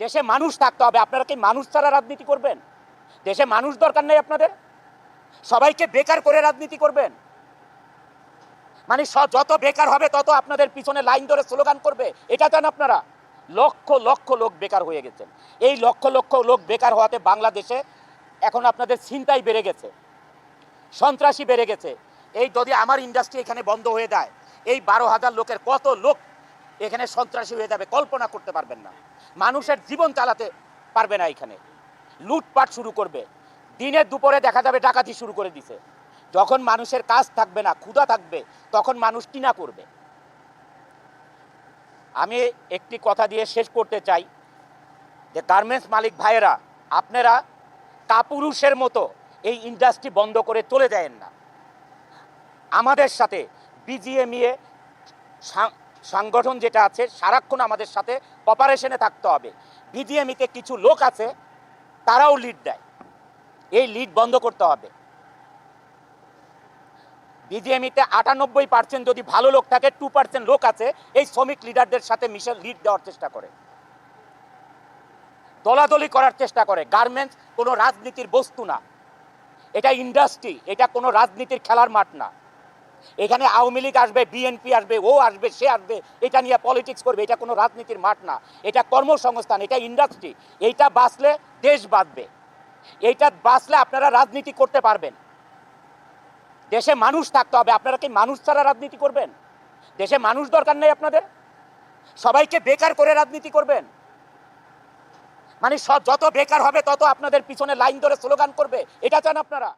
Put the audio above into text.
দেশে মানুষ থাকতে হবে। আপনারা কি মানুষ ছাড়া রাজনীতি করবেন? দেশে মানুষ দরকার নেই আপনাদের? সবাইকে বেকার করে রাজনীতি করবেন? মানে যত বেকার হবে, তত আপনাদের পিছনে লাইন ধরে স্লোগান করবে। এটা চান আপনারা? লক্ষ লক্ষ লোক বেকার হয়ে গেছেন। এই লক্ষ লক্ষ লোক বেকার হওয়াতে বাংলাদেশে এখন আপনাদের চিন্তাই বেড়ে গেছে। সন্ত্রাসী বেড়ে গেছে। এই যদি আমার ইন্ডাস্ট্রি এখানে বন্ধ হয়ে যায়, এই বারো হাজার লোকের কত লোক এখানে সন্ত্রাসী হয়ে যাবে, কল্পনা করতে পারবেন না। মানুষের জীবন চালাতে পারবে না এখানে। লুটপাট শুরু করবে। দিনের দুপুরে দেখা যাবে ডাকাতি শুরু করে দিছে। যখন মানুষের কাজ থাকবে না, ক্ষুধা থাকবে, তখন মানুষ কিনা করবে? আমি একটি কথা দিয়ে শেষ করতে চাই। যে গার্মেন্টস মালিক ভাইয়েরা, আপনারা কাপুরুষের মতো এই ইন্ডাস্ট্রি বন্ধ করে চলে যায় না। আমাদের সাথে বিজিএমইএ সংগঠন যেটা আছে, সারাক্ষণ আমাদের সাথে অপারেশনে থাকতে হবে। বিজিএমইতে কিছু লোক আছে, তারাও লিড দেয়। এই লিড বন্ধ করতে হবে। বিজিএমইতে আটানব্বই পার্সেন্ট যদি ভালো লোক থাকে টু পার্সেন্ট লোক আছে, এই শ্রমিক লিডারদের সাথে মিশে লিড দেওয়ার চেষ্টা করে। দলাদলি করার চেষ্টা করে। গার্মেন্টস কোনো রাজনীতির বস্তু না। এটা ইন্ডাস্ট্রি এটা কোনো রাজনীতির খেলার মাঠ না। এখানে আওয়ামী লীগ আসবে বিএনপি আসবে, ও আসবে, সে আসবে, এটা নিয়ে পলিটিক্স করবে, এটা কোনো রাজনীতির মাঠ না। এটা কর্মসংস্থান, এটা ইন্ডাস্ট্রি এইটা বাঁচলে দেশ বাঁচবে। এইটা বাঁচলে আপনারা রাজনীতি করতে পারবেন। দেশে মানুষ থাকতে হবে, আপনারা কি মানুষ ছাড়া রাজনীতি করবেন? দেশে মানুষ দরকার নেই আপনাদের? সবাইকে বেকার করে রাজনীতি করবেন? মানে সব যত বেকার হবে, তত আপনাদের পিছনে লাইন ধরে স্লোগান করবে। এটা চান আপনারা?